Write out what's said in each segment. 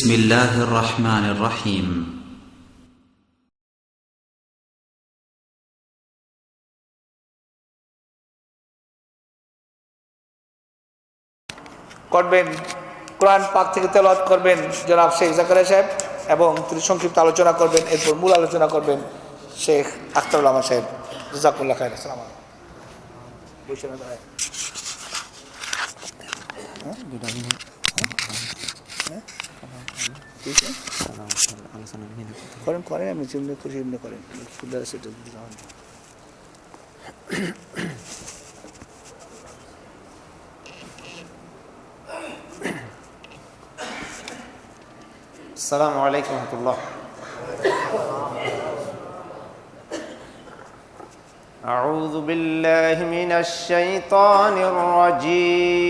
بسم الله الرحمن الرحيم করবেন কোরআন পাক থেকে তেলাওয়াত করবেন জনাব শেখ জাকারিয়া সাহেব এবং তিনি সংক্ষিপ্ত আলোচনা করবেন এরপর মূল আলোচনা করবেন শেখ আখতারুল রহমান সাহেব জাজাকুল্লাহ খায়ের আসসালাম বসে না দাঁড়ায়। হ্যাঁ? হ্যাঁ? ঠিক আছে? করেন করেন আমি যেমনি খুশি এমনি করেন ফুল সেটা দিলাম আমি। السلام عليكم ورحمة الله أعوذ بالله من الشيطان الرجيم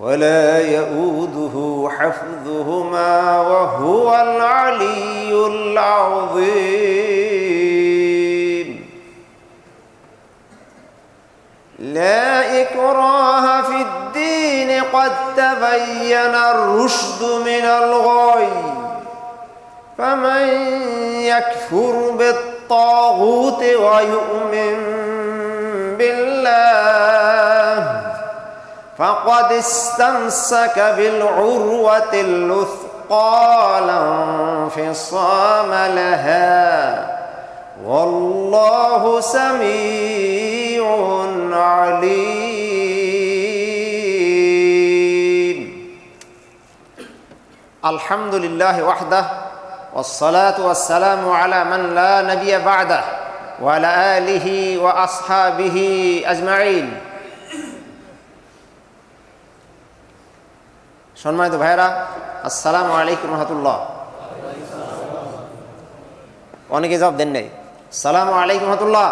ولا يؤوده حفظهما وهو العلي العظيم. لا إكراه في الدين قد تبين الرشد من الغي فمن يكفر بالطاغوت ويؤمن بالله فقد استمسك بالعروة الوثقى لا انفصام لها. والله سميع عليم. الحمد لله وحده والصلاة والسلام على من لا نبي بعده وعلى آله وأصحابه أجمعين. সম্মানিত ভাইরা আসসালামু আলাইকুম রহমতুল্লাহ। অনেকে জবাব দেন নাই। সালাম আলাইকুম রহমতুল্লাহ।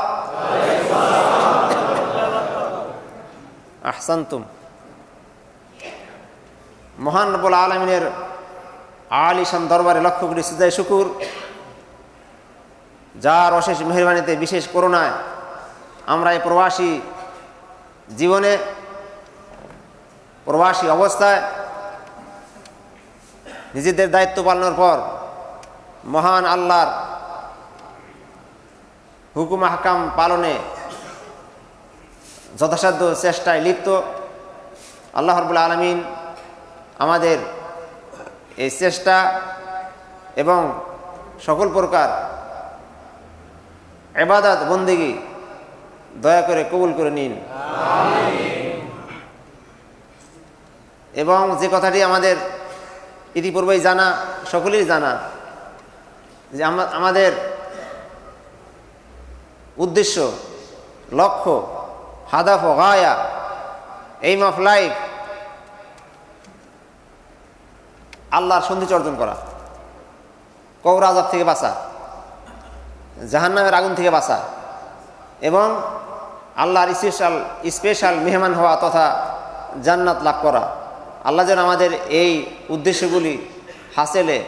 আহসান্তুম। মহান রব্বুল আলমিনের আলিশান দরবারে লক্ষ্য করি সুদায় শুকুর। যার অশেষ মেহরবানিতে বিশেষ করুণায় আমরা এই প্রবাসী জীবনে, প্রবাসী অবস্থায় নিজেদের দায়িত্ব পালনের পর মহান আল্লাহর হুকুম হাকাম পালনে যথাসাধ্য চেষ্টায় লিপ্ত। আল্লাহ রবুল্লা আলমিন আমাদের এই চেষ্টা এবং সকল প্রকার এবাদাত বন্দিগি দয়া করে কবুল করে নিন। এবং যে কথাটি আমাদের ইতিপূর্বেই জানা সকলেই জানা যে আমাদের উদ্দেশ্য, লক্ষ্য, হাদাফ গায়া এইম অফ লাইফ আল্লাহর সন্ধিচ অর্জন করা কৌর আজাব থেকে বাঁচা, জাহান্নামের আগুন থেকে বাঁচা এবং আল্লাহর স্পেশাল স্পেশাল মেহমান হওয়া তথা জান্নাত লাভ করা। আল্লাহ যেন আমাদের এই উদ্দেশ্যগুলি হাসেলে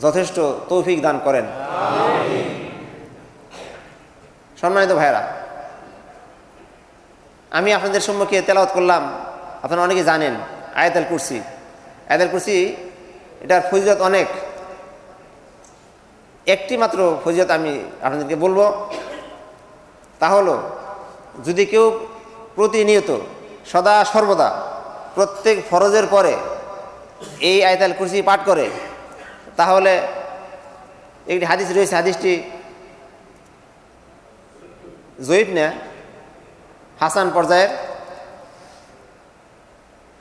যথেষ্ট তৌফিক দান করেন। সম্মানিত ভাইরা আমি আপনাদের সম্মুখে তেলাওয়াত করলাম, আপনারা অনেকে জানেন, আয়াতাল কুরসি। আয়াতাল কুরসি, এটার ফজিলত অনেক। একটি মাত্র ফজিলত আমি আপনাদেরকে বলব, তা হলো, যদি কেউ প্রতিনিয়ত সদা সর্বদা প্রত্যেক ফরজের পরে এই আয়তাল কুরসি পাঠ করে, তাহলে একটি হাদিস রয়েছে, হাদিসটি জয়ীব না, হাসান পর্যায়ের,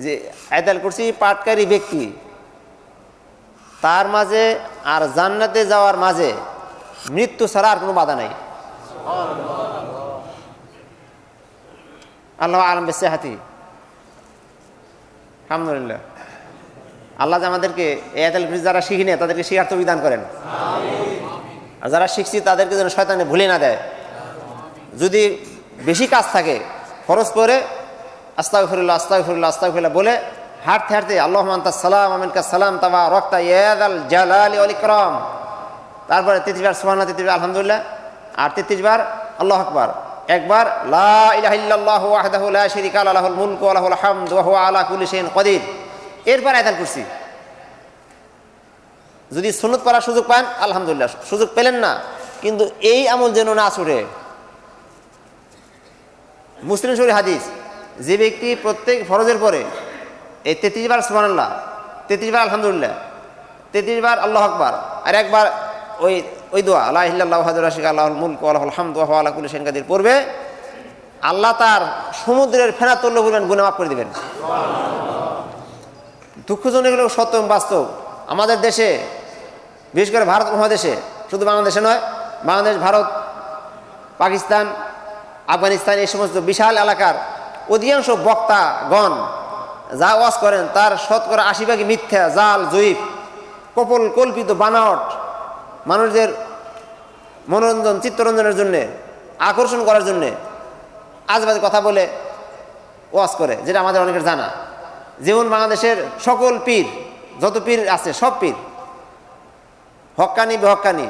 যে আয়তাল কুরসি পাঠকারী ব্যক্তি, তার মাঝে আর জান্নাতে যাওয়ার মাঝে মৃত্যু ছাড়া আর কোনো বাধা নাই। আল্লাহ আলম বেসে হাতি আলহামদুলিল্লাহ। আল্লাহ আমাদেরকে এয়াতেল যারা শিখি নেয়, তাদেরকে শিখার তো বিধান করেন। আর যারা শিখছি, তাদেরকে যেন শয়তানে ভুলে না দেয়। যদি বেশি কাজ থাকে খরচ করে আস্তাক ফিরুল্লাহ আস্তাক ফিরুল্লাহ আস্তাক ফিরুল্লাহ বলে, হাঁটতে হাঁটতে আল্লাহ মান্তা সালাম আমিনকা সালাম তাবা রক্তা ইয়াদ আল জালাল অল ইকরাম। তারপরে তেত্রিশ বার, সুবহানাল্লাহ, তেত্রিশ আলহামদুলিল্লাহ। আর তেত্রিশ বার, আল্লাহ আকবার। একবার কদির এরপর আয়াত কুরসি। যদি সুন্নত পড়ার সুযোগ পান, আলহামদুলিল্লাহ, সুযোগ পেলেন না, কিন্তু এই আমল যেন না ছুটে। মুসলিম শরীর হাদিস, যে ব্যক্তি প্রত্যেক ফরজের পরে, এই তেত্রিশ বার সুবহানাল্লাহ, তেত্রিশ বার আলহামদুলিল্লাহ, তেত্রিশ বার আল্লাহ আকবার, আর একবার ওই ওই দোয়া আল্লাহ ইল্লাহ হাজুরাশিক আল্লাহুল মুলক আল্লাহুল হামদ ওয়া আলা কুল্লি শাইইন কাদির পড়বে। আল্লাহ তার সমুদ্রের ফেনা তুল্য পরিমাণ গুণে মাফ করে দিবেন। দুঃখজনক এগুলো সত্য বাস্তব। আমাদের দেশে, বিশেষ করে ভারত মহাদেশে, শুধু বাংলাদেশে নয়, বাংলাদেশ, ভারত, পাকিস্তান, আফগানিস্তান, এই সমস্ত বিশাল এলাকার অধিকাংশ বক্তাগণ যা ওয়াজ করেন, তার শতকরা আশি ভাগই মিথ্যা, জাল, জয়ীফ, কপল, কল্পিত বানাওট মানুষদের মনোরঞ্জন, চিত্তরঞ্জনের জন্যে, আকর্ষণ করার জন্যে আজবাজে কথা বলে ওয়াজ করে, যেটা আমাদের অনেকের জানা। যেমন বাংলাদেশের সকল পীর, যত পীর আছে, সব পীর হক্কানি বেহক্কানি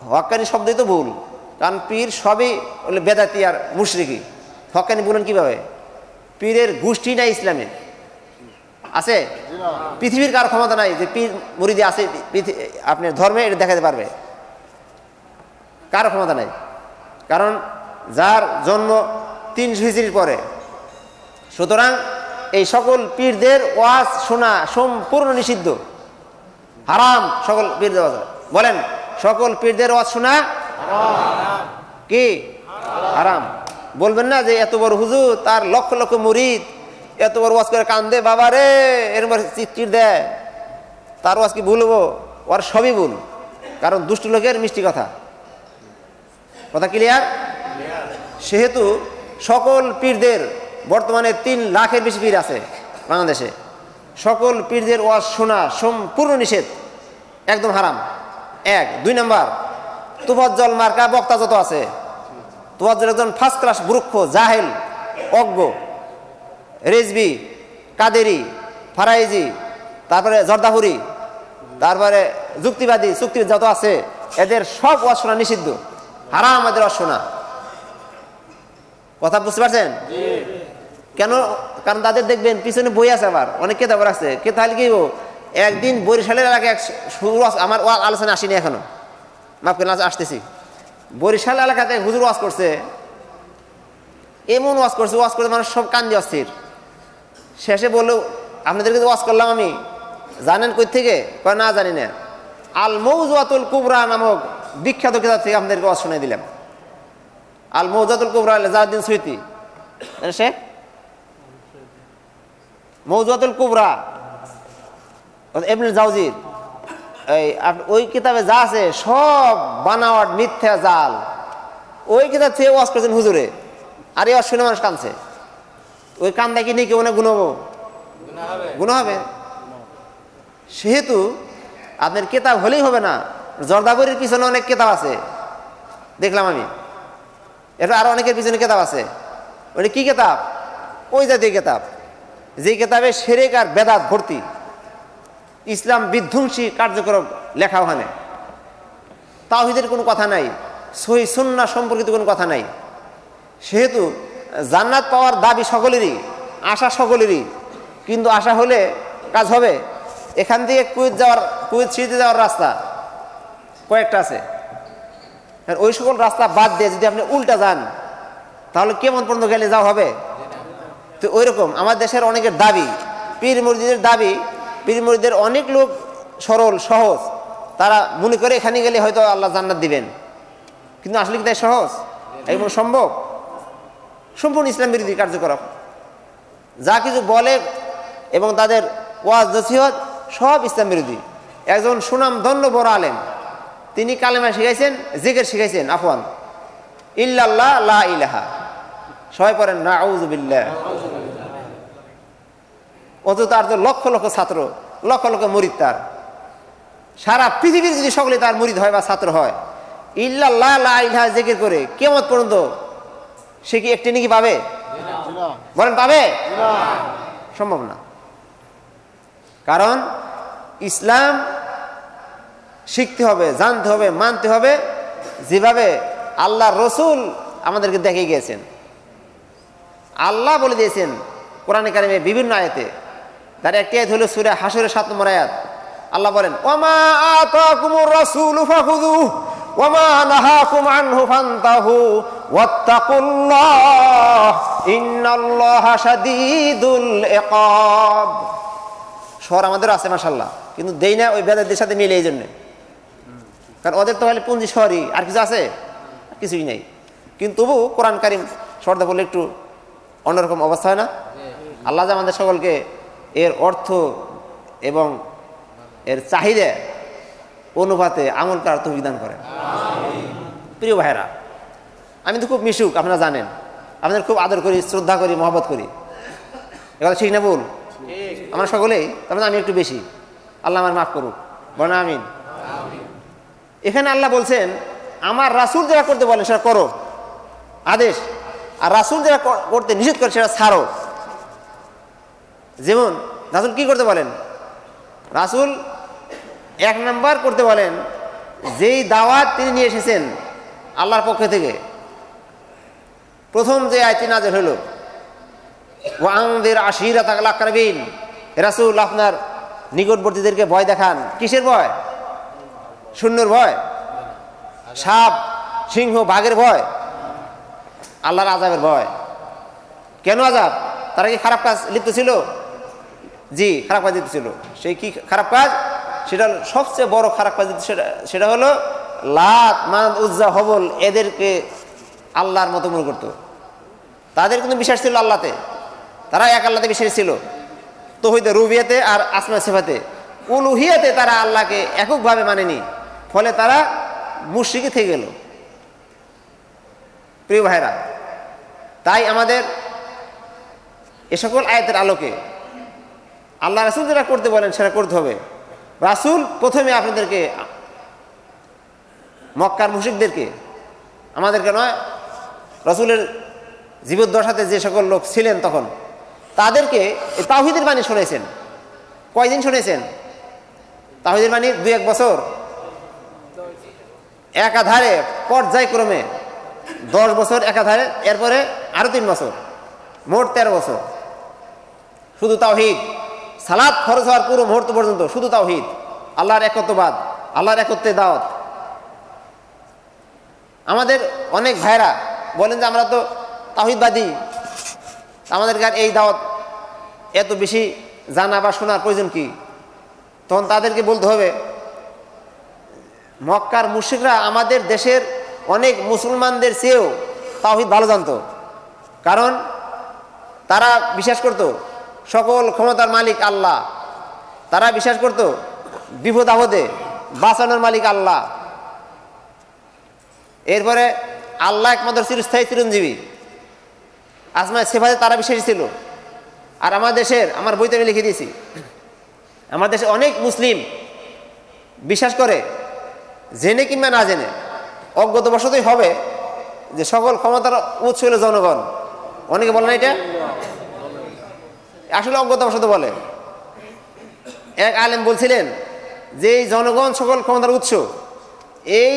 হক্কানি শব্দই তো ভুল, কারণ পীর সবই বেদাতি আর মুশরিকি। হক্কানি বলেন কীভাবে? পীরের গোষ্ঠী নাই ইসলামে আছে? পৃথিবীর কার ক্ষমতা নাই যে পীর মুরিদি আছে আপনার ধর্মে এটা দেখাতে পারবে। কার ক্ষমতা নাই। কারণ যার জন্ম তিনশো হিজড়ির পরে। সুতরাং এই সকল পীরদের ওয়াজ শোনা সম্পূর্ণ নিষিদ্ধ। হারাম সকল পীরদের বলেন, সকল পীরদের ওয়াজ শোনা কি? হারাম। বলবেন না যে এত বড় হুজুর, তার লক্ষ লক্ষ মুরিদ এত বড় ওয়াজ করে কান্দে, বাবা রে এরকম চির দেয় তার ওয়াজ কি ভুলবো ওর সবই ভুল, কারণ দুষ্ট লোকের মিষ্টি কথা। কথা ক্লিয়ার সেহেতু সকল পীরদের বর্তমানে তিন লাখের বেশি পীর আছে বাংলাদেশে। সকল পীরদের ওয়াজ শোনা সম্পূর্ণ নিষেধ, একদম হারাম। এক। দুই নাম্বার, তুফাজ্জল মার্কা বক্তা যত আছে, তুফাজ্জল একজন ফার্স্ট ক্লাস বৃক্ষ জাহেল, অজ্ঞ। রেজবি কাদেরি ফারাইজি তারপরে জর্দাহুরি তারপরে যুক্তিবাদী চুক্তি যত আছে এদের সব ওয়াজ শোনা নিষিদ্ধ। হারাম আমাদের ওয়াজ শোনা কথা বুঝতে পারছেন? কেন? কারণ তাদের দেখবেন পিছনে বই আছে আবার অনেক কেতাব আছে। কে তাহলে কি? একদিন বরিশালের এলাকায় এক শুরু আমার আলোচনা আসেনি এখনও। মাফ করে আসতেছি। বরিশাল এলাকাতে হুজুর ওয়াজ করছে। এমন ওয়াজ করছে ওয়াজ করতে মানুষ সব কান্দি অস্থির। শেষে বলল, আপনাদেরকে ওয়াজ করলাম আমি। জানেন কই থেকে কয়, না, জানি না। আল মৌজুয়াতুল কুবরা নামক বিখ্যাত কিতাব থেকে আপনাদেরকে ওয়াজ শুনে দিলাম। আল মৌজাতুল কুবরা জাউদ্দিন সুইতি। সে? মৌজুয়াতুল কুবরা। এমনি জাউজির। এই ওই কিতাবে যা আছে, সব বানাওয়াট মিথ্যা জাল। ওই কিতাব থেকে ওয়াজ করেছেন হুজুরে। আর এই শুনে মানুষ কানছে ওই কান্দা কি নিয়ে কেউ না গুণবো গুণ হবে। সেহেতু আপনার কেতাব হলেই হবে না। জর্দাবরির পিছনে অনেক কেতাব আছে। দেখলাম আমি। এটা আরও অনেকের পিছনে কেতাব আছে। ওটা কি কেতাব? ওই জাতীয় কেতাব। যে কেতাবে সেরেক আর বেদাত ভর্তি। ইসলাম বিধ্বংসী কার্যক্রম লেখা ওখানে। তাওহিদের কোনো কথা নাই। সহি সুন্না সম্পর্কিত কোনো কথা নাই। সেহেতু জান্নাত পাওয়ার দাবি সকলেরই, আশা সকলেরই। কিন্তু আশা হলে কাজ হবে। এখান থেকে কুয়েত যাওয়ার, কুয়েত সিটিতে যাওয়ার রাস্তা কয়েকটা আছে। ওই সকল রাস্তা বাদ দিয়ে যদি আপনি উল্টা যান, তাহলে কেমন পর্যন্ত গেলে যাওয়া হবে? তো ওই রকম আমার দেশের অনেকের দাবি, পীর মুরিদের দাবি, পীর মুরিদের অনেক লোক সরল, সহজ। তারা মনে করে এখানে গেলে হয়তো আল্লাহ জান্নাত দিবেন। কিন্তু আসলে কি তাই সহজ? এবং সম্ভব? সম্পূর্ণ ইসলাম বিরোধী কার্যকলাপ। যা কিছু বলে এবং তাদের ওয়াজ, নসিহত, সব ইসলাম বিরোধী। একজন সুনাম ধন্য বড় আলেম, তিনি কালেমা শিখাইছেন, জিকের শিখাইছেন, আফওয়ান। ইল্লাল্লাহ, লা ইলাহা। সবাই পড়েন না আউজুবিল্লাহ অত তার তো লক্ষ লক্ষ ছাত্র, লক্ষ লক্ষ মরিদ তার। সারা পৃথিবীর যদি সকলে তার মরিদ হয় বা ছাত্র হয়, ইল্লাল্লাহ, লা ইলাহা জিকির করে কেমন পর্যন্ত সে কি একটি নাকি পাবে? বলেন, পাবে? সম্ভব না। কারণ ইসলাম শিখতে হবে, জানতে হবে, মানতে হবে, যেভাবে আল্লাহ রসুল আমাদেরকে দেখে গিয়েছেন। আল্লাহ বলে দিয়েছেন কোরআনে কারিমে বিভিন্ন আয়াতে। তার একটি আয়াত হলো সুরে হাসরের সাত নম্বর আয়াত। আল্লাহ বলেন, ওমা আতাকুমুর রাসূলু ফাখুযুহু, ওমা নাহাকুম আনহু ফান্তাহু ওয়াত্তাকুল্লাহ ইন্নাল্লাহা শাদীদুল ইকাব। শহর আমাদের আছে মাশাল্লাহ কিন্তু দেই না ওই বেদাদের সাথে মিলে এই জন্যে। কারণ ওদের তো হলে পুঞ্জি শহরই। আর কিছু আছে? কিছুই নেই। কিন্তু তবু কোরআন কারিম শর্দা বলে একটু অন্যরকম অবস্থা হয় না? আল্লাহ যে আমাদের সকলকে এর অর্থ এবং এর চাহিদা অনুপাতে আমল করার তো বিধান করেন। প্রিয় ভাইরা আমি তো খুব মিশুক আপনারা জানেন। আপনাদের খুব আদর করি শ্রদ্ধা করি মহব্বত করি। এগুলো ঠিক না বল আমরা সকলেই তার মানে আমি একটু বেশি। আল্লাহ আমার মাফ করুক। বলেন আমিন। এখানে আল্লাহ বলছেন আমার রাসুল যারা করতে বলেন সেটা করো। আদেশ। আর রাসুল যারা করতে নিষেধ করে সেটা ছাড়ো। যেমন রাসুল কি করতে বলেন? রাসুল এক নাম্বার করতে বলেন যেই দাওয়াত তিনি নিয়ে এসেছেন আল্লাহর পক্ষ থেকে প্রথম যে আয়তি নাজের হলো ওয়াংদের আশিরা তাকলা কারবিন রাসুল আপনার নিকটবর্তীদেরকে ভয় দেখান। কিসের ভয়? শূন্যর ভয়? সাপ, সিংহ, বাঘের ভয়? আল্লাহর আজাবের ভয়? কেন আজাব তারা কি খারাপ কাজ লিপ্ত ছিল? জি, খারাপ কাজ লিপ্ত ছিল। সেই কি খারাপ কাজ? সেটা সবচেয়ে বড় খারাপ কাজ সেটা সেটা হলো, লাত মান উজ্জা, হবল এদেরকে আল্লাহর মতো মনে করতো। তাদের কিন্তু বিশ্বাস ছিল আল্লাহতে? তারা এক আল্লাহতে বিশ্বাস ছিল। তহিদে রুবিয়াতে আর আসমা সেফাতে। উলুহিয়াতে তারা আল্লাহকে এককভাবে মানেনি। ফলে তারা মুশ্রিকি থেকে গেল। প্রিয় ভাইরা তাই আমাদের এ সকল আয়াতের আলোকে আল্লাহ রাসুল যেটা করতে বলেন, সেটা করতে হবে। রাসুল প্রথমে আপনাদেরকে, মক্কার মুশিকদেরকে আমাদেরকে নয়, রসুলের জীবদ্দশাতে যে সকল লোক ছিলেন তখন, তাদেরকে তাহিদের বাণী শুনেছেন। কয়দিন শুনেছেন? তাহিদের বাণী? দুই, এক বছর? একাধারে পর্যায়ক্রমে দশ বছর একাধারে, এরপরে আরও তিন বছর, মোট তেরো বছর। শুধু তাওহিদ সালাদ খরচ হওয়ার পুরো মুহূর্ত পর্যন্ত শুধু তাওহিদ, আল্লাহর একত্ববাদ, আল্লাহর একত্রে দাওয়াত। আমাদের অনেক ভাইরা বলেন যে আমরা তো তাহিদবাদী। আমাদেরকে আর এই দাওয়াত এত বেশি জানা বা শোনার প্রয়োজন কি? তখন তাদেরকে বলতে হবে, মক্কার মুশিকরা আমাদের দেশের অনেক মুসলমানদের চেয়েও তাহিদ ভালো জানতো। কারণ তারা বিশ্বাস করত, সকল ক্ষমতার মালিক আল্লাহ। তারা বিশ্বাস করত, বিপদ আপদে বাঁচানোর মালিক আল্লাহ। এরপরে আল্লাহ একমাত্র চিরস্থায়ী, চিরঞ্জীবী। আসমায় সেভাবে তারা বিশ্বাসী ছিল আর আমার দেশের, আমার বইতে আমি লিখে দিয়েছি। আমার দেশে অনেক মুসলিম বিশ্বাস করে, জেনে কিংবা না জেনে, অজ্ঞতবশতই হবে যে সকল ক্ষমতার উৎস হলো জনগণ। অনেকে বলে না এটা? আসলে অজ্ঞতাবশত বলে। এক আলেম বলছিলেন যে এই জনগণ সকল ক্ষমতার উৎস, এই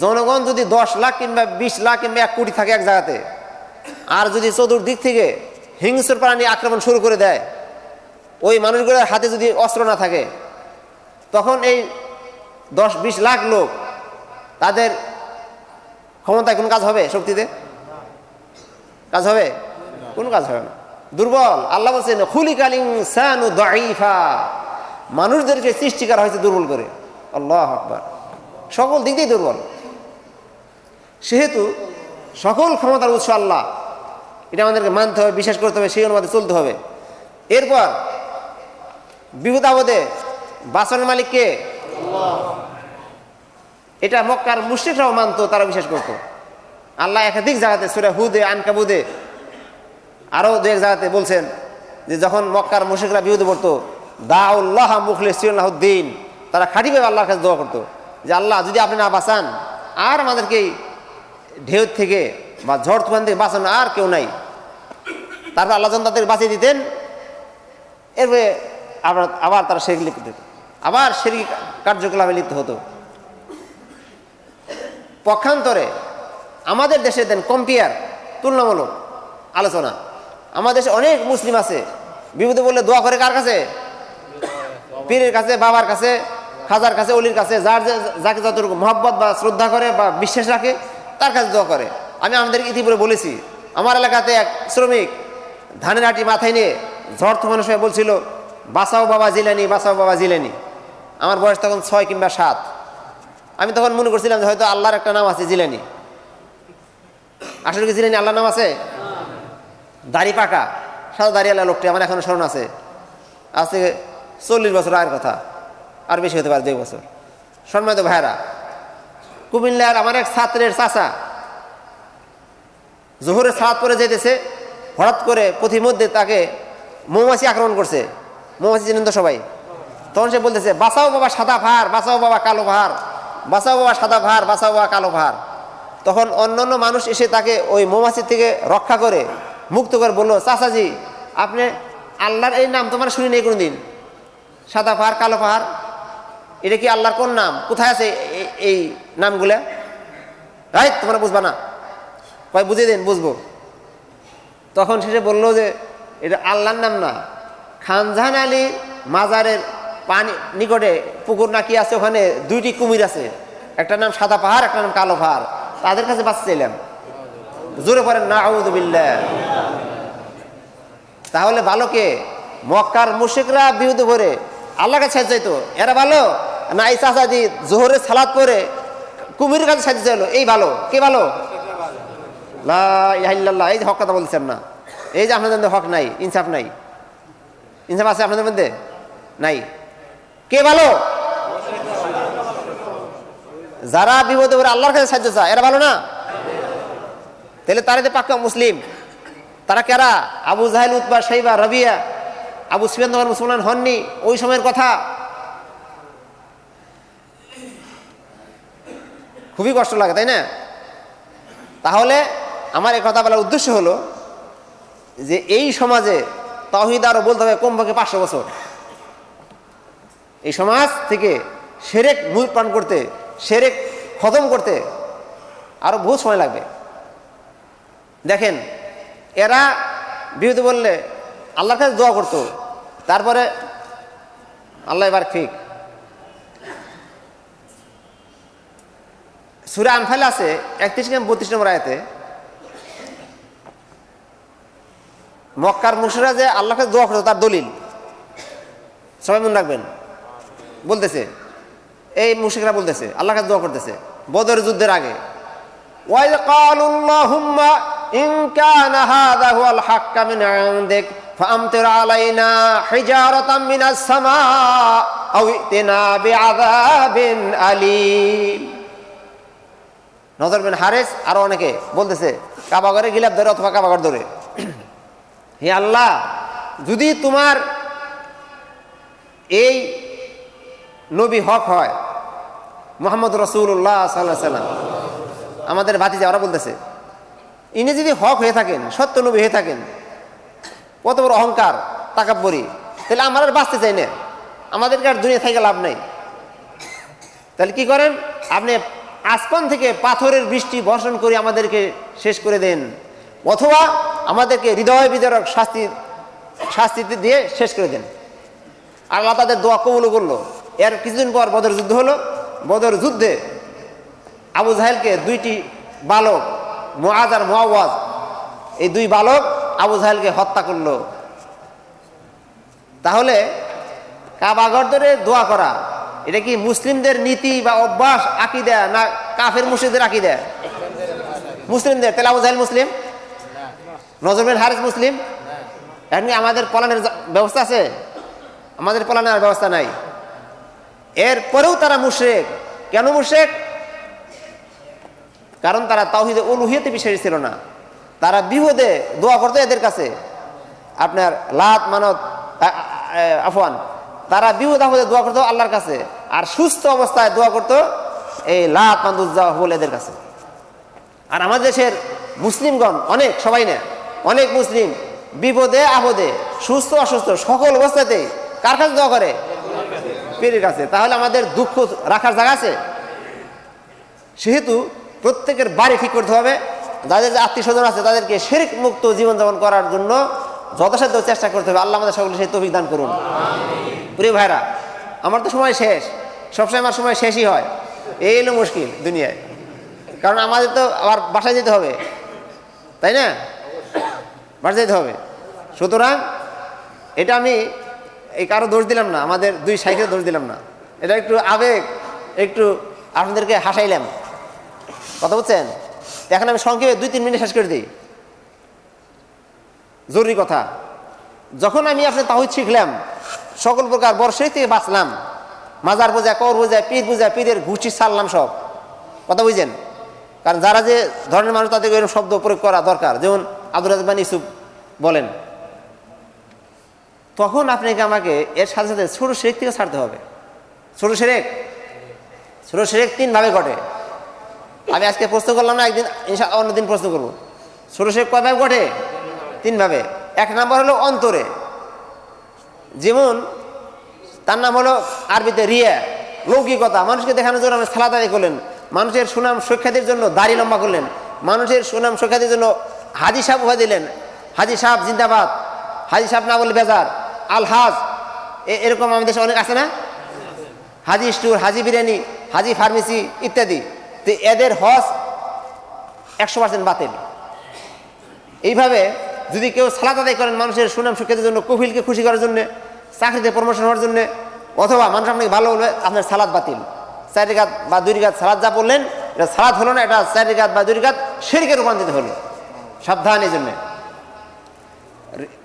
জনগণ যদি দশ লাখ কিংবা বিশ লাখ কিংবা এক কোটি থাকে এক জায়গাতে আর যদি চতুর্দিক থেকে হিংস্র প্রাণী আক্রমণ শুরু করে দেয়, ওই মানুষগুলোর হাতে যদি অস্ত্র না থাকে, তখন এই দশ বিশ লাখ লোক তাদের ক্ষমতায় কোনো কাজ হবে শক্তিতে? কাজ হবে? কোনো কাজ হবে না। দুর্বল। আল্লাহ বলছেন দাইফা মানুষদেরকে সৃষ্টি করা হয়েছে দুর্বল করে। আল্লাহ আকবার। সকল দিক দিয়ে দুর্বল। সেহেতু সকল ক্ষমতার উৎস আল্লাহ। এটা আমাদেরকে মানতে হবে, বিশ্বাস করতে হবে, সেই অনুপাতে চলতে হবে। এরপর, বিপদ আপদে বাসনের মালিককে এটা মক্কার মুশ্রিকরাও মানতো তারা বিশ্বাস করতো। আল্লাহ একাধিক জায়গাতে সুরে হুদে, আনকাবুদে, আরও দু এক জায়গাতে বলছেন যে যখন মক্কার মুশ্রিকরা বিপদে পড়তো, দাউল্লাহ মুখলিসুদ্দিন তারা খাটিভাবে আল্লাহর কাছে দোয়া করতো যে, আল্লাহ, যদি আপনি না বাঁচান, আর আমাদেরকে ঢেউ থেকে বা ঝড় তুফান থেকে বাঁচানো আর কেউ নাই। তারপর আল্লাহ তাদের বাঁচিয়ে দিতেন, এরপরে আবার আবার তারা শেরিক লিখতে দিত আবার শেরিক কার্যকলাপে লিপ্ত হতো। পক্ষান্তরে আমাদের দেশে দেন কম্পেয়ার তুলনামূলক আলোচনা। আমাদের দেশে অনেক মুসলিম আছে। বিপদে বললে দোয়া করে কার কাছে? পীরের কাছে, বাবার কাছে, খাজার কাছে, অলির কাছে, যার যাকে যতটুকু মহব্বত বা শ্রদ্ধা করে বা বিশ্বাস রাখে তার কাছে দোয়া করে। আমি আমাদের ইতিপূর্বে বলেছি, আমার এলাকাতে এক শ্রমিক ধানের আটি মাথায় নিয়ে ঝড় তুফানের সময় বলছিল বাসাও বাবা জিলানি বাসাও বাবা জিলানি। আমার বয়স তখন ছয় কিংবা সাত। আমি তখন মনে করছিলাম যে হয়তো আল্লাহর একটা নাম আছে, জিলানি। আসলে কি জিলানি আল্লাহর নাম আছে? দাড়ি পাকা, সাদা দাড়িওয়ালা লোকটি, আমার এখনও স্মরণ আছে। আজ থেকে চল্লিশ বছর আগের কথা, আর বেশি হতে পারে দুই বছর। সম্মানিত ভাইরা কুমিল্লার আমার এক ছাত্রের চাচা। জোহরের সালাদ পরে যেতেছে হঠাৎ করে পথিমধ্যে তাকে মৌমাছি আক্রমণ করছে। মৌমাছি চিনেন তো সবাই? তখন সে বলতেছে, বাঁচাও বাবা সাদা ভার, বাঁচাও বাবা কালো ভার, বাঁচাও বাবা সাদা ভার, বাঁচাও বাবা কালো ভার। তখন অন্যান্য মানুষ এসে তাকে ওই মৌমাছির থেকে রক্ষা করে, মুক্ত করে বলল, চাচাজি, আপনি আল্লাহর এই নাম তোমার শুনি নেই কোনোদিন? সাদা পাহাড় কালো পাহাড় এটা কি আল্লাহর কোন নাম? কোথায় আছে এই নামগুলা? রাইট, তোমরা বুঝবা না। কয়, বুঝিয়ে দিন, বুঝব। তখন শেষে বলল যে, এটা আল্লাহর নাম না। খানজাহান আলী মাজারের পানি, নিকটে পুকুর নাকি আছে, ওখানে দুইটি কুমির আছে। একটা নাম সাদা পাহাড়, একটা নাম কালো পাহাড়। তাদের কাছে বাঁচছিলাম জোরে পড়েন না আউদুবিল্লাহ তাহলে ভালো কে? মক্কার মুশিকরা বিহুদ ভরে। আল্লাহ কাছে সাহায্য চাইতো, এরা ভালো? না, এই চাচাজি জোহরে সালাদ করে কুমিরের কাছে সাহায্য চাইলো এই ভালো কে ভালো? লা ইলাহা ইল্লাল্লাহ, এই হক কথা বলছেন না। এই যে আপনাদের মধ্যে হক নাই ইনসাফ নাই। ইনসাফ আছে আপনাদের মধ্যে? নাই। কে ভালো? যারা বিপদে পড়ে আল্লাহর কাছে সাহায্য চায় এরা ভালো না? তাহলে তারা যে পাক্কা মুসলিম তারা কারা? আবু জাহেল উৎবা সাইবা রবিয়া আবু তখন মুসলমান হননি। ওই সময়ের কথা খুবই কষ্ট লাগে, তাই না? তাহলে আমার এই কথা বলার উদ্দেশ্য হলো যে এই সমাজে তাহিদ আরও বলতে হবে কমপক্ষে পাঁচশো বছর। এই সমাজ থেকে সেরেক মূল পান করতে, সেরেক খতম করতে আরও বহু সময় লাগবে। দেখেন, এরা বিহুতে বললে আল্লাহর কাছে দোয়া করতো, তারপরে আল্লাহ এবার ঠিক সুরে আনফাল আছে একত্রিশ গ্রাম বত্রিশ নম্বর আয়তে মক্কার মুসরা যে আল্লাহকে দোয়া করতো তার দলিল সবাই মনে রাখবেন বলতেছে এই মুশিকরা বলতেছে আল্লাহ কাছে দোয়া করতেছে বদর যুদ্ধের আগে وإذ قالوا اللهم إن كان هذا هو الحق من عندك فأمطر علينا حجارة من السماء أو ائتنا بعذاب أليم নজর বিন হারেস, আরও অনেকে বলতেছে কাবাগরে গিলাপ ধরে অথবা কাবাগর ধরে। হে আল্লাহ, যদি তোমার এই নবী হক হয়, মোহাম্মদ রসুল্লাহ সাল্লাহ সাল্লাম, আমাদের ভাতিজা ওরা বলতেছে, ইনি যদি হক হয়ে থাকেন, সত্য নবী হয়ে থাকেন, কত বড় অহংকার, তাকাব্বরি, তাহলে আমরা আর বাঁচতে চাই না। আমাদেরকে আর দুনিয়া থেকে লাভ নেই। তাহলে কি করেন? আপনি আসমান থেকে পাথরের বৃষ্টি বর্ষণ করে আমাদেরকে শেষ করে দেন, অথবা আমাদেরকে হৃদয় বিদারক শাস্তি শাস্তি দিয়ে শেষ করে দেন। আল্লাহ তাদের দোয়া কবুল করল। এর কিছুদিন পর বদর যুদ্ধ হলো। বদর যুদ্ধে আবু জাহেলকে দুইটি বালক মোয়াজ আর মোয়াওয়াজ এই দুই বালক আবু জাহেলকে হত্যা করল। তাহলে কাবাগর ধরে দোয়া করা এটা কি মুসলিমদের নীতি বা অভ্যাস আঁকি দেয় না কাফের মুসলিমদের আঁকি দেয় মুসলিমদের আবু মুসলিম? নজরুল হারিস মুসলিম? এমনি আমাদের পলানের ব্যবস্থা আছে? আমাদের পলানের ব্যবস্থা নাই। এরপরেও তারা মুশরেক। কেন মুশরেক? কারণ তারা তাওহিদে উলুহিয়তে বিশ্বাসী ছিল না। তারা বিপদে দোয়া করতো এদের কাছে। আপনার লাত, মানত আফওয়ান। তারা বিপদ আপদে দোয়া করতো আল্লাহর কাছে। আর সুস্থ অবস্থায় দোয়া করতো এই লাত মান্দুজ্জা হল এদের কাছে। আর আমাদের দেশের মুসলিমগণ অনেক, সবাই না অনেক মুসলিম বিপদে, আপদে, সুস্থ, অসুস্থ, সকল অবস্থাতেই কার কাছে দোয়া করে? পীরের কাছে। তাহলে আমাদের দুঃখ রাখার জায়গা আছে? সেহেতু প্রত্যেকের বাড়ি ঠিক করতে হবে। যাদের যে আত্মীয় স্বজন আছে, তাদেরকে শেরিক মুক্ত জীবনযাপন করার জন্য যথাসাধ্য চেষ্টা করতে হবে। আল্লাহ আমাদের সকলে সেই তফিক দান করুন। প্রিয় ভাইরা, আমার তো সময় শেষ। সবসময় আমার সময় শেষই হয়। এই হলো মুশকিল দুনিয়ায়। কারণ আমাদের তো আবার বাসায় যেতে হবে। তাই না? বাসায় যেতে হবে। সুতরাং এটা আমি এই কারও দোষ দিলাম না, আমাদের দুই সাইকেল দোষ দিলাম না। এটা একটু আবেগ, একটু আপনাদেরকে হাসাইলাম। কথা বুঝছেন? তো এখন আমি সংক্ষেপে দুই তিন মিনিট শেষ করে দিই। জরুরি কথা। যখন আমি আপনার তাহিদ শিখলাম, সকল প্রকার বর্ষই থেকে বাঁচলাম মাজার পূজা কর পূজা পীর পূজা পীরের ঘুষি ছাড়লাম সব। কথা বুঝছেন কারণ যারা যে ধরনের মানুষ, তাদেরকে এরকম শব্দ প্রয়োগ করা দরকার। যেমন আব্দুল রাজবান ইসুফ বলেন, তখন আপনাকে আমাকে এর সাথে সাথে ছোটো শেরেক থেকে ছাড়তে হবে। ছোটো শেরেক? ছোটো শেরেক তিনভাবে ঘটে। আমি আজকে প্রশ্ন করলাম না, একদিন অন্যদিন প্রশ্ন করব। ছোটো শেরেক কয়ভাবে ঘটে? তিনভাবে। এক নম্বর হলো অন্তরে। যেমন তার নাম হলো আরবিতে রিয়া। লৌকিকতা, মানুষকে দেখানোর জন্য আপনি সালাদ আদায় করলেন। মানুষের সুনাম সুখ্যাতির জন্য দাড়ি লম্বা করলেন। মানুষের সুনাম সুখ্যাতির জন্য হাজি সাহেব উভয় দিলেন। হাজি সাহেব জিন্দাবাদ। হাজি সাহেব না বলে বেজার। আল হাজ, এ- এরকম আমাদের দেশে অনেক আছে না? হাজি স্টোর, হাজি বিরিয়ানি, হাজি ফার্মেসি ইত্যাদি। তো এদের হজ একশো পার্সেন্ট বাতিল। এইভাবে যদি কেউ সালাত আদায় করেন মানুষের সুনাম সুখ্যাতির জন্য, কফিলকে খুশি করার জন্য চাকরিতে প্রমোশন হওয়ার জন্য অথবা মানুষ আপনাকে ভালো বলবে, আপনার সালাদ বাতিল। চার রেখাত বা দুই রেখাত সালাদ যা পড়লেন এটা সালাদ হলো না, এটা চার রেখাত বা দুই রেখাত শেরিকে রূপান্তরিত হলো। সাবধান এই জন্যে।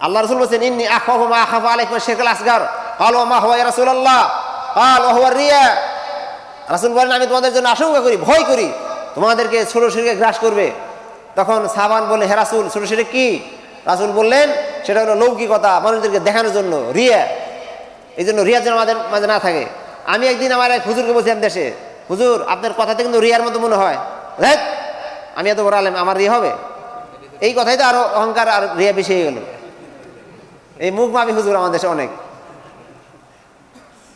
আল্লাহ রসুল বলছেন, ইন্নি আখাফু মা আখাফু আলাইকুম শেরকাল আসগার কাল, মা হওয়া রাসূলুল্লাহ? কাল ওয়া রিয়া। রাসূল বলেন, আমি তোমাদের জন্য আশঙ্কা করি, ভয় করি। তোমাদেরকে ছোট শিরকে গ্রাস করবে। তখন সাবান বলে হে রাসূল, ছোট শিরক কি? রাসুল বললেন সেটা হলো লৌকিকতা, মানুষদেরকে দেখানোর জন্য, রিয়া। এই জন্য রিয়া যেন আমাদের মাঝে না থাকে। আমি একদিন আমার এক হুজুরকে বলছিলাম দেশে, হুজুর, আপনার কথাতে কিন্তু রিয়ার মতো মনে হয়। দেখ, আমি এত বড় আলেম, আমার রিয়া হবে? এই কথাই তো আরও অহংকার আর রিয়া বেশি হয়ে গেল। এই মুখ মাবি হুজুর আমাদের দেশে অনেক।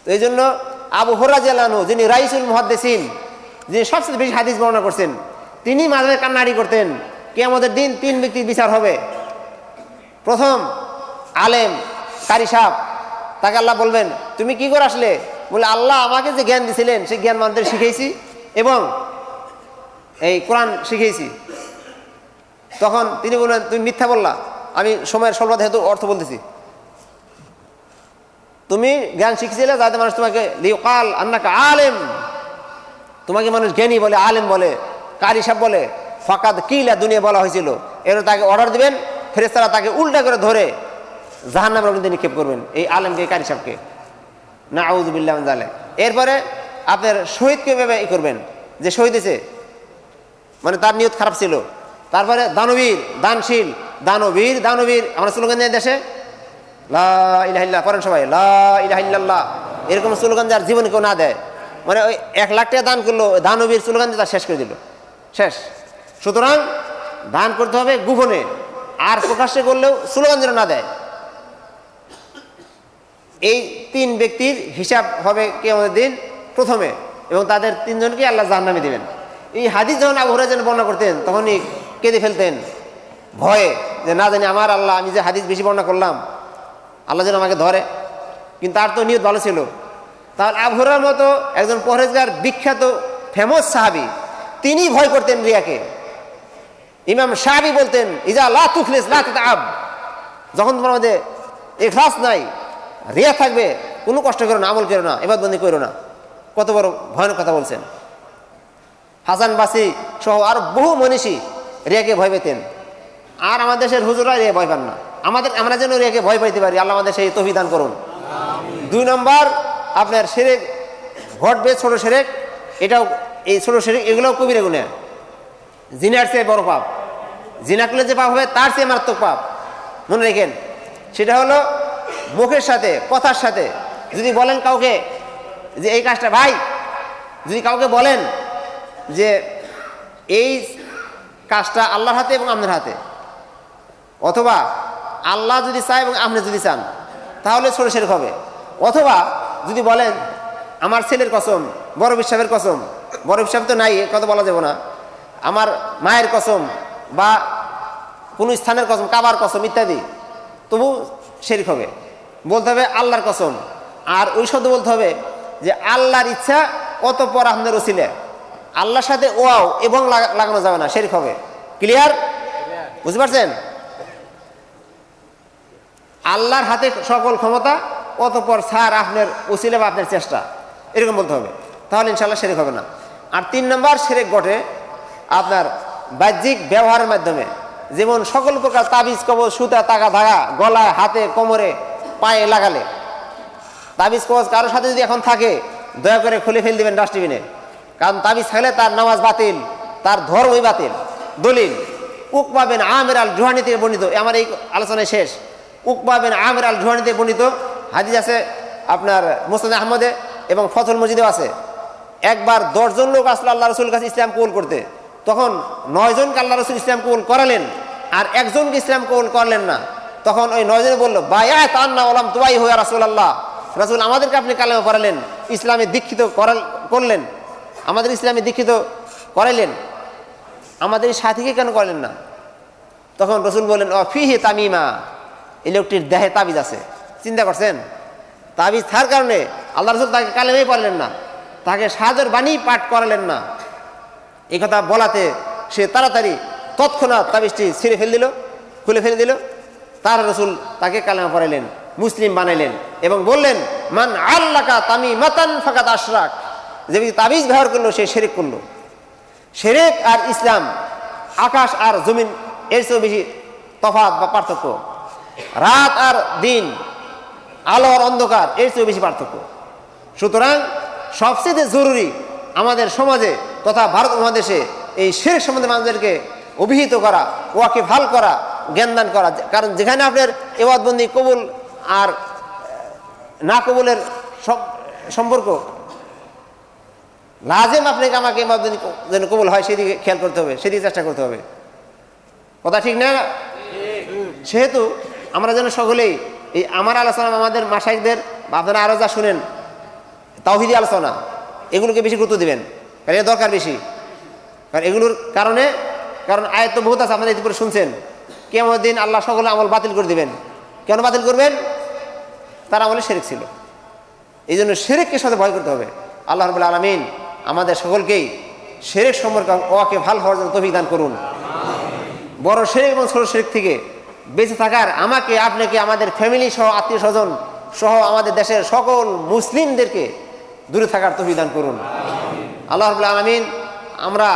তো এই জন্য আবু হরা জেলানো যিনি রাইসুল মহাদ্দেসিন, যিনি সবচেয়ে বেশি হাদিস বর্ণনা করছেন, তিনি মাঝে কান্নাড়ি করতেন। কে আমাদের দিন তিন ব্যক্তির বিচার হবে। প্রথম আলেম, কারি সাহ তাকে আল্লাহ বলবেন, তুমি কি করে আসলে? বলে, আল্লাহ আমাকে যে জ্ঞান দিছিলেন, সেই জ্ঞান মানুষদের শিখেছি এবং এই কোরআন শিখেছি তখন তিনি বললেন, তুমি মিথ্যা বললা, আমি সময়ের স্বল্পতা হেতু অর্থ বলতেছি। তুমি জ্ঞান শিখছিলে যাতে মানুষ তোমাকে লিকাল আন্নাকা আলেম, তোমাকে মানুষ জ্ঞানী বলে, আলেম বলে, কারি সাহেব বলে, ফাকাদ কিলা দুনিয়া বলা হয়েছিল। এর তাকে অর্ডার দিবেন ফেরেস্তারা তাকে উল্টা করে ধরে জাহান নামের অগ্নিতে নিক্ষেপ করবেন। এই আলেমকে কারি সাহেবকে না আউজুবিল্লাহ জালে এরপরে আপনার শহীদকে ভেবে ই করবেন? যে শহীদ হয়েছে মানে তার নিয়ত খারাপ ছিল। তারপরে দানবীর, দানশীল, দানবীর দানবীর, আমরা স্লোগান দেয় দেশে, লা ইলাহিল্লাহ পড়েন সবাই, লা এরকম স্লোগান যার জীবনে কেউ না দেয়। মানে ওই এক লাখ টাকা দান করল, দানবীর স্লোগান দিয়ে তার শেষ করে দিল। শেষ। সুতরাং দান করতে হবে গোপনে। আর প্রকাশ্যে করলেও স্লোগান যেন না দেয়। এই তিন ব্যক্তির হিসাব হবে কে আমাদের দিন প্রথমে এবং তাদের তিনজনকে আল্লাহ জাহান্নামে দিবেন। এই হাদিস যখন আবু যেন বর্ণনা করতেন, তখনই কেঁদে ফেলতেন। ভয়ে যে না জানি আমার আল্লাহ, আমি যে হাদিস বেশি বর্ণনা করলাম, আল্লাহ যেন আমাকে ধরে। কিন্তু তার তো নিয়ত ভালো ছিল। তাহলে আবহরার মতো একজন পরেজগার বিখ্যাত ফেমাস সাহাবি তিনি ভয় করতেন রিয়াকে। ইমাম সাহাবি বলতেন ইজা লা তুখলিস লা আব যখন তোমার মধ্যে এখলাস নাই রিয়া থাকবে কোনো কষ্ট করো না আমল করো না এবার বন্দি করো না। কত বড় ভয়ানক কথা বলছেন। হাসান বাসি সহ আর বহু মনীষী রিয়াকে ভয় পেতেন। আর আমাদের দেশের হুজুরা রিয়া ভয় পান না। আমাদের আমরা যেন রিয়াকে ভয় পাইতে পারি আল্লাহ আমাদের সেই তহিদান করুন। দুই নম্বর আপনার সেরেক ঘটবে ছোট সেরেক এটাও এই ছোট সেরেক এগুলোও কবিরে গুণে। জিনার চেয়ে বড় পাপ। জিনা করলে যে পাপ হবে, তার চেয়ে মারাত্মক পাপ। মনে রেখেন, সেটা হলো মুখের সাথে, কথার সাথে। যদি বলেন কাউকে যে, এই কাজটা ভাই, যদি কাউকে বলেন যে, এই কাজটা আল্লাহর হাতে এবং আপনার হাতে, অথবা, আল্লাহ যদি চায় এবং আপনি যদি চান, তাহলে ছোট সেরেক হবে। অথবা, যদি বলেন, আমার ছেলের কসম, বড় বিশ্বাসের কসম, বড় বিশ্বাস তো নাই কথা বলা যাবে না। আমার মায়ের কসম বা কোনো স্থানের কসম, কাবার কসম ইত্যাদি, তবু শেরিক হবে। বলতে হবে আল্লাহর কসম। আর ওই শব্দ বলতে হবে যে আল্লাহর ইচ্ছা অতপর আপনার ওসিলে। আল্লাহর সাথে ওয়াও এবং লাগানো যাবে না, শেরিক হবে। ক্লিয়ার বুঝতে পারছেন? আল্লাহর হাতে সকল ক্ষমতা, অতপর স্যার আপনার ওসিলে বা আপনার চেষ্টা। এরকম বলতে হবে। তাহলে ইনশাল্লাহ সেরেক হবে না। আর তিন নম্বর সেরেক ঘটে আপনার বাহ্যিক ব্যবহারের মাধ্যমে। যেমন সকল প্রকার তাবিজ, কবজ, সুতা তাকা ধাগা গলায় হাতে, কোমরে, পায়ে লাগালে। তাবিজ, কবজ কারোর সাথে যদি এখন থাকে, দয়া করে খুলে ফেল দিবেন ডাস্টবিনে। কারণ তাবিজ থাকলে তার নামাজ বাতিল, তার ধর্মই বাতিল। দলিল উক পাবেন আমের আল জুহানি থেকে বর্ণিত, আমার এই আলোচনায় শেষ। উক পাবেন আমের আল জুহানি থেকে বর্ণিত হাদিস আছে আপনার মোস্তাদ আহমদে এবং ফথল মজিদেও আছে। একবার দশজন লোক আসলো আল্লাহ রসুল কাছে ইসলাম কবুল করতে। তখন নয়জনকে আল্লাহ রসুল ইসলাম কবুল করালেন, আর একজনকে ইসলাম কবুল করলেন না। তখন ওই নয়জনে বলল বায়া তান্না ওলাম তুবাই হইয়া রাসুল আল্লাহ রাসুল আমাদেরকে আপনি কালেমা করালেন ইসলামে দীক্ষিত করাল, করলেন। আমাদের ইসলামে দীক্ষিত করাইলেন। আমাদের সাথীকে কেন করলেন না? তখন রসুল বললেন ও ফিহে তামিমা। এই লোকটির দেহে তাবিজ আছে। চিন্তা করছেন? তাবিজ থার কারণে? আল্লাহ রসুল তাকে কালেমাই পারলেন না। তাকে সাহায্যের বাণী পাঠ করালেন না। এই কথা বলাতে সে তাড়াতাড়ি তৎক্ষণাৎ তাবিজটি ছিঁড়ে ফেল দিল, খুলে ফেলে দিল। তার রসুল তাকে কালেমা পড়াইলেন, মুসলিম বানাইলেন এবং বললেন, মান আল্লাকা তামি মাতান ফাকাত আশরাক। যে তাবিজ ব্যবহার করল, সে শেরেক করল। শেরেক আর ইসলাম, আকাশ আর জমিন, এর চেয়েও বেশি তফাত বা পার্থক্য। রাত আর দিন, আলো আর অন্ধকার, এর চেয়েও বেশি পার্থক্য। সুতরাং সবচেয়ে জরুরি আমাদের সমাজে তথা ভারত মহাদেশে এই শেরেক সম্বন্ধে মানুষদেরকে অভিহিত করা ওয়াকে ভালো করা জ্ঞানদান করা। কারণ যেখানে আপনার এবাদবন্দি কবুল আর, না কবুলের সম- সম্পর্ক, লাজেম আপনাকে আমাকে এবাদবন্দি যেন কবুল হয়, সেদিকে খেয়াল করতে হবে, সেদিকে চেষ্টা করতে হবে। কথা ঠিক না? সেহেতু আমরা যেন সকলেই এই আমার আলোচনা, আমাদের মাসাইকদের, বা আপনারা আরও যা শুনেন তাওহিদি আলোচনা, এগুলোকে বেশি গুরুত্ব দিবেন। এর দরকার বেশি। কারণ এগুলোর কারণে, কারণ আয়ত তো বহুত আছে, আপনারা ইতিপূর্বে শুনছেন। কেমন দিন আল্লাহ সকলে আমল বাতিল করে দিবেন। কেন বাতিল করবেন? তার আমলে শেরেক ছিল। এই জন্য শেরেককে সাথে ভয় করতে হবে। আল্লাহ রবুল্লা আলমিন আমাদের সকলকেই শেরেক সম্পর্কে ওয়াকে ভালো হওয়ার জন্য তফিক দান করুন। বড় শেরেক এবং ছোট শেরেক থেকে বেঁচে থাকার আমাকে, আপনাকে, আমাদের ফ্যামিলি সহ, আত্মীয় স্বজন সহ, আমাদের দেশের সকল মুসলিমদেরকে দূরে থাকার তফিদান করুন। আল্লাহ রবুল্লা আলমিন আমরা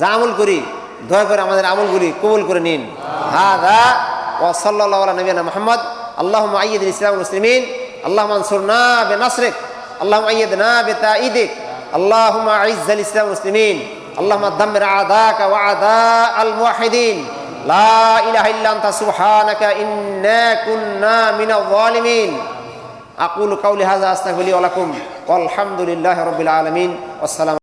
যা আমল করি, দয়া করে আমাদের আমলগুলি কবুল করে নিন। হা দা ও সাল্লাহ নবীনা মোহাম্মদ। আল্লাহ আইয়দ ইসলাম মুসলিমিন। আল্লাহ মানসুর না বে নাসরেক আল্লাহ আইয়দ না বে তা ঈদিক আল্লাহ আইজাল ইসলাম মুসলিমিন। আল্লাহ দামের আদা কা আদা আল মুহিদিন লা ইলাহা ইল্লা আনতা সুবহানাকা ইন্না কুন্না মিনাল জালিমিন আকুলু কাউলি হাযা আস্তাগফিরু লাকুম। والحمد لله رب العالمين والسلام